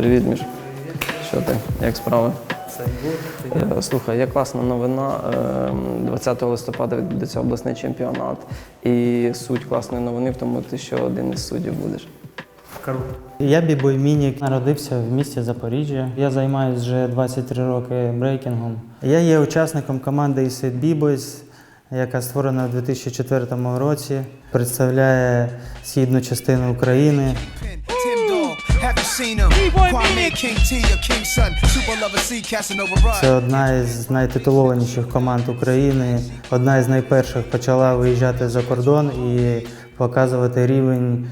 Привіт, Міш. Що ти? Як справи? Е, Слухай, є класна новина. Ем, 20 листопада відбудеться обласний чемпіонат. І суть класної новини в тому, ти що один із суддів будеш. Я бібой Мінік народився в місті Запоріжжя. Я займаюся вже 23 роки брейкінгом. Я є учасником команди Acid B-Boys, яка створена у 2004 році, представляє східну частину України. Tim Dog, haven't seen him. Kwame King T, your King Son, Super Lover C, casting run. Це одна із найтитулованіших команд України. Одна із найперших почала виїжджати за кордон і показувати рівень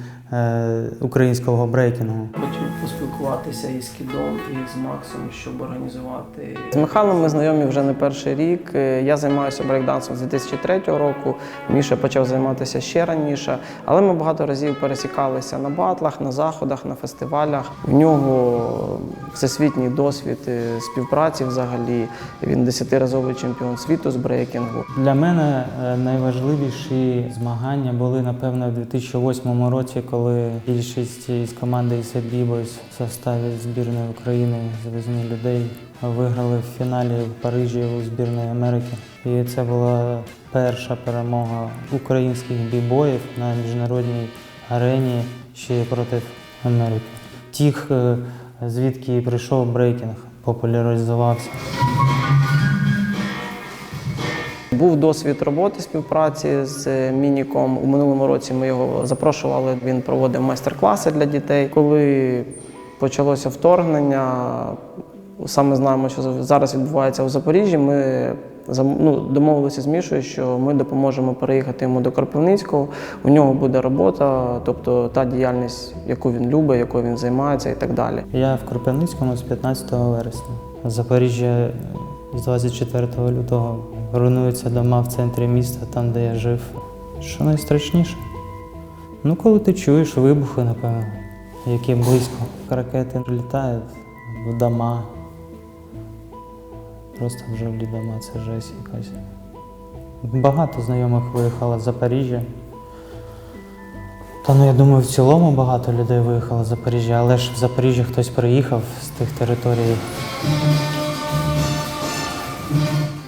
українського брейкінгу. Хочу поспілкуватися із Кідом і з Максом, щоб організувати. З Михайлом ми знайомі вже не перший рік. Е, Я займаюся брейкдансом з 2003 року. Міша почав займатися ще раніше, але ми багато разів пересікалися на батлах, на заходах, на фестивалях. У нього всесвітній досвід е, співпраці взагалі. Він десятиразовий чемпіон світу з брейкінгу. Для мене е, найважливіші змагання були, напевно, в 2008 році, коли більшість із команди «Ісет Бібойс в составі збірної України з восьми людей виграли в фіналі в Парижі у збірної Америки. І це була перша перемога українських бібоїв на міжнародній арені ще проти Америки. Тих, е, звідки прийшов брейкінг, популяризувався. Був досвід роботи співпраці з Мініком. У минулому році ми його запрошували. Він проводив майстер-класи для дітей. Коли почалося вторгнення, саме знаємо, що зараз відбувається у Запоріжжі. Ми ну, домовилися з Мішою, що ми допоможемо переїхати йому до Кропивницького. У нього буде робота, тобто та діяльність, яку він любить, якою він займається, і так далі. Я в Кропивницькому з 15 вересня. Запоріжжя 24 лютого руйнуються дома в центрі міста, там, де я жив. Що найстрашніше? Ну, коли ти чуєш вибухи, напевно, які близько. Ракети літають в дома. Просто в жилі дома, це жесть якась. Багато знайомих виїхало з Запоріжжя. Та ну я думаю, в цілому багато людей виїхало з Запоріжжя, але ж в Запоріжжя хтось приїхав з тих територій.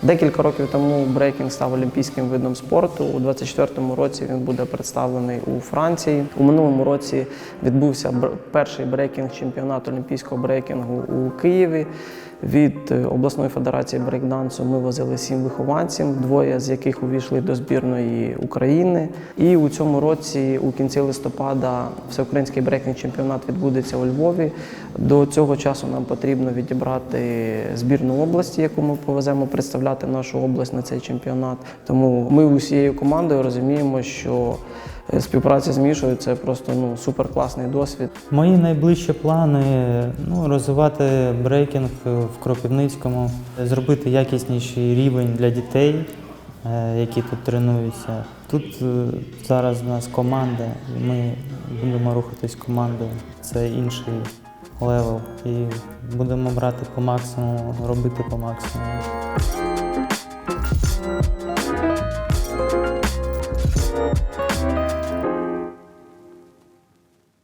Декілька років тому брейкінг став олімпійським видом спорту. У 24-му році він буде представлений у Франції. У минулому році відбувся перший брейкінг чемпіонат олімпійського брейкінгу у Києві. Від е, обласної федерації брейкдансу ми возили сім вихованців, двоє з яких увійшли до збірної України. І у цьому році, у кінці листопада, всеукраїнський брейкінг чемпіонат відбудеться у Львові. До цього часу нам потрібно відібрати збірну області, яку ми повеземо представляти нашу область на цей чемпіонат. Тому ми усією командою розуміємо, що співпраця з Мішою це просто ну суперкласний досвід. Мої найближчі плани ну, розвивати брейкінг в Кропивницькому, зробити якісніший рівень для дітей, е, які тут тренуються. Тут е, зараз у нас команда, і ми будемо рухатись командою. Це інший левел. І будемо брати по максимуму, робити по максимуму.